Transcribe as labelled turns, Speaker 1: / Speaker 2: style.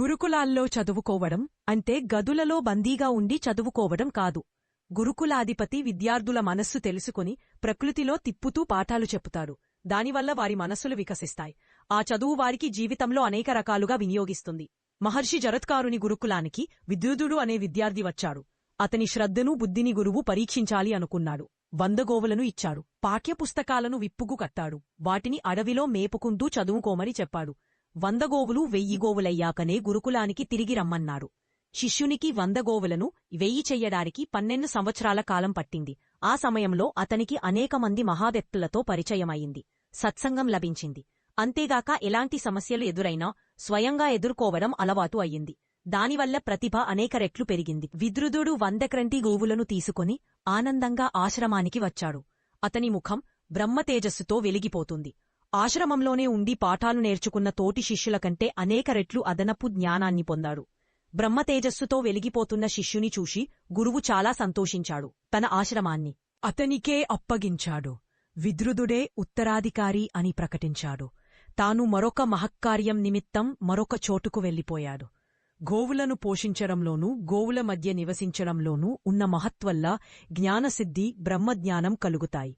Speaker 1: గురుకులాల్లో చదువుకోవడం అంటే గదులలో బందీగా ఉండి చదువుకోవడం కాదు. గురుకులాధిపతి విద్యార్థుల మనస్సు తెలుసుకుని ప్రకృతిలో తిప్పుతూ పాఠాలు చెప్పుతాడు దానివల్ల వారి మనస్సులు వికసిస్తాయి. ఆ చదువు వారికి జీవితంలో అనేక రకాలుగా వినియోగిస్తుంది. మహర్షి జరత్కారుని గురుకులానికి విద్యుదుడు అనే విద్యార్థి వచ్చాడు. అతని శ్రద్ధను బుద్ధిని గురువు పరీక్షించాలి అనుకున్నాడు. వందగోవులను ఇచ్చాడు. పాఠ్యపుస్తకాలను విప్పుకు కట్టాడు. వాటిని అడవిలో మేపుకుంటూ చదువుకోమని చెప్పాడు. వంద గోవులు వెయ్యి గోవులయ్యాకనే గురుకులానికి తిరిగి రమ్మన్నాడు. శిష్యునికి వంద గోవులను వెయ్యి చెయ్యడానికి పన్నెండు సంవత్సరాల కాలం పట్టింది. ఆ సమయంలో అతనికి అనేకమంది మహావ్యక్తులతో పరిచయమయ్యింది సత్సంగం లభించింది. అంతేగాక ఎలాంటి సమస్యలు ఎదురైనా స్వయంగా ఎదుర్కోవడం అలవాటు అయ్యింది. దానివల్ల ప్రతిభ అనేక రెట్లు పెరిగింది. విద్రుదుడు వందక్రంటి గోవులను తీసుకొని ఆనందంగా ఆశ్రమానికి వచ్చాడు. అతని ముఖం బ్రహ్మతేజస్సుతో వెలిగిపోతుంది. ఆశ్రమంలోనే ఉండి పాఠాలు నేర్చుకున్న తోటి శిష్యుల కంటే అనేక రెట్లు అదనపు జ్ఞానాన్ని పొందాడు. బ్రహ్మతేజస్సుతో వెలిగిపోతున్న శిష్యుని చూసి గురువు చాలా సంతోషించాడు. తన ఆశ్రమాన్ని అతనికే అప్పగించాడు. విద్రుదుడే ఉత్తరాధికారి అని ప్రకటించాడు. తాను మరొక మహక్కార్యం నిమిత్తం మరొక చోటుకు వెళ్ళిపోయాడు. గోవులను పోషించడంలోనూ గోవుల మధ్య నివసించడంలోనూ ఉన్న మహత్వల్ల జ్ఞానసిద్ధి బ్రహ్మజ్ఞానం కలుగుతాయి.